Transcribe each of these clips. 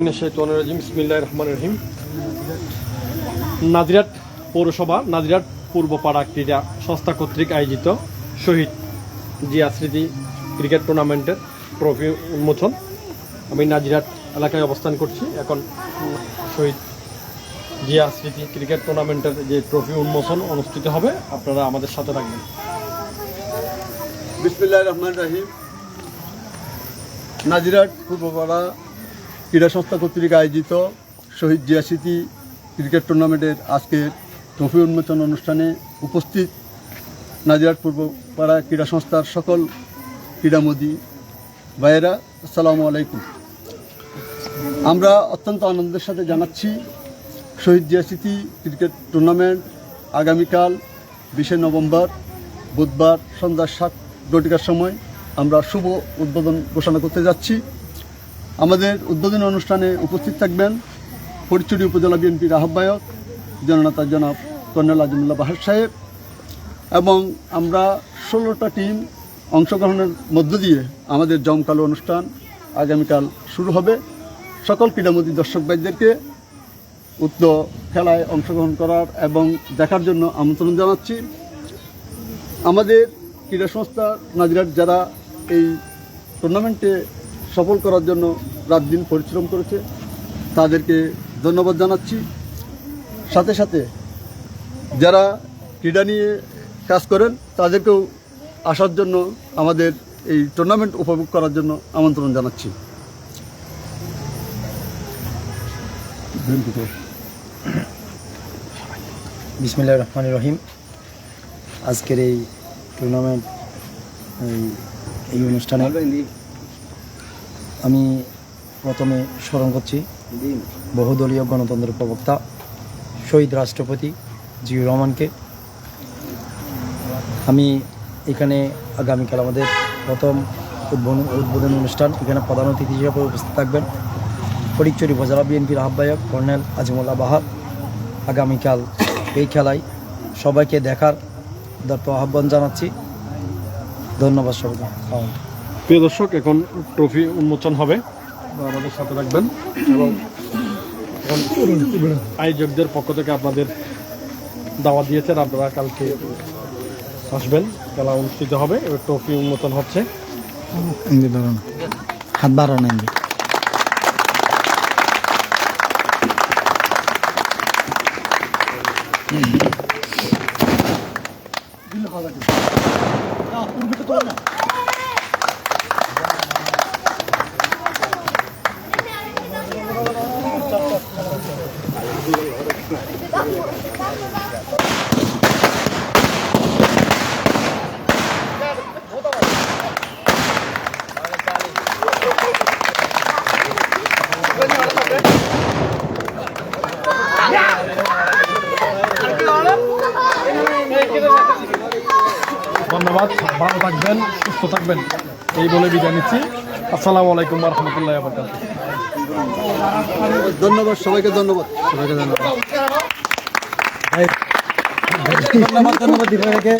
রহমান রহিম নাজিরাট পৌরসভা নাজিরাট পূর্বপাড়া ক্রীড়া সংস্থা কর্তৃক আয়োজিত শহীদ জিয়া স্মৃতি ক্রিকেট টুর্নামেন্টের ট্রফি উন্মোচন। আমি নাজিরাট এলাকায় অবস্থান করছি। এখন শহীদ জিয়া স্মৃতি ক্রিকেট টুর্নামেন্টের যে ট্রফি উন্মোচন অনুষ্ঠিত হবে, আপনারা আমাদের সাথে থাকবেন। বিসমিল্লাহ রহমান রাহিম নাজিরাট পূর্বপাড়া ক্রীড়া সংস্থা কর্তৃক আয়োজিত শহীদ জিয়া স্মৃতি ক্রিকেট টুর্নামেন্টের আজকের ট্রফি উন্মোচন অনুষ্ঠানে উপস্থিত নাজিরাট পূর্বপাড়া ক্রীড়া সংস্থার সকল ক্রীড়ামোদী ভাইয়েরা, আসসালামু আলাইকুম। আমরা অত্যন্ত আনন্দের সাথে জানাচ্ছি শহীদ জিয়া স্মৃতি ক্রিকেট টুর্নামেন্ট আগামীকাল বিশে নভেম্বর, বুধবার সন্ধ্যা সাত ঘটিকার সময় আমরা শুভ উদ্বোধন ঘোষণা করতে যাচ্ছি। আমাদের উদ্বোধনী অনুষ্ঠানে উপস্থিত থাকবেন ফরিদচুরি উপজেলা বিএনপির আহ্বায়ক জননেতা জনাব কর্নেল আজিমুল্লাহ বাহার সাহেব এবং আমরা ষোলোটা টিম অংশগ্রহণের মধ্য দিয়ে আমাদের জমকালো অনুষ্ঠান আগামীকাল শুরু হবে। সকল ক্রীড়ামোদী দর্শক ভাইদেরকে উক্ত খেলায় অংশগ্রহণ করার এবং দেখার জন্য আমন্ত্রণ জানাচ্ছি। আমাদের ক্রীড়া সংস্থা নাজিরাট যারা এই টুর্নামেন্টে সফল করার জন্য রাত দিন পরিশ্রম করেছে তাদেরকে ধন্যবাদ জানাচ্ছি। সাথে সাথে যারা ক্রীড়া নিয়ে কাজ করেন তাদেরকেও আসার জন্য আমাদের এই টুর্নামেন্ট উপভোগ করার জন্য আমন্ত্রণ জানাচ্ছি। বিসমিল্লাহ রহমান রহিম। আজকের এই টুর্নামেন্ট এই এই অনুষ্ঠানে আমি প্রথমে স্মরণ করছি, বহুদলীয় গণতন্ত্রের প্রবক্তা, শহীদ রাষ্ট্রপতি জিয়ুর রহমানকে। আমি এখানে আগামীকাল আমাদের প্রথম উদ্বোধন, উদ্বোধনী অনুষ্ঠান, এখানে প্রধান অতিথি হিসেবে উপস্থিত থাকবেন। ফটিকচুরি উপজেলা বিএনপির আহ্বায়ক কর্নেল আজিমুল্লাহ বাহার। আগামীকাল এই খেলায় সবাইকে দেখার দত্ত আহ্বান জানাচ্ছি। ধন্যবাদ সবাইকে। প্রিয় দর্শক, এখন ট্রফি উন্মোচন হবে। আমাদের সাথে রাখবেন এবং আয়োজকদের পক্ষ থেকে আপনাদের দাওয়া দিয়েছেন। আপনারা কালকে আসবেন। খেলা অনুষ্ঠিত হবে। এবার ট্রফি উন্মোচন হচ্ছে। হাত বাড়ানো। ধন্যবাদ ভালো থাকবেন সুস্থ থাকবেন। এই বলে বিদায় নিচ্ছি। আসসালামু আলাইকুম রহমতুল্লাহ ধন্যবাদ সবাইকে ধন্যবাদ। সবাইকে ধন্যবাদ। ধন্যবাদ ধন্যবাদ দীপাকে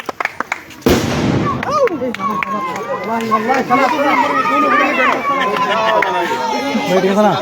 ঠিক আছে না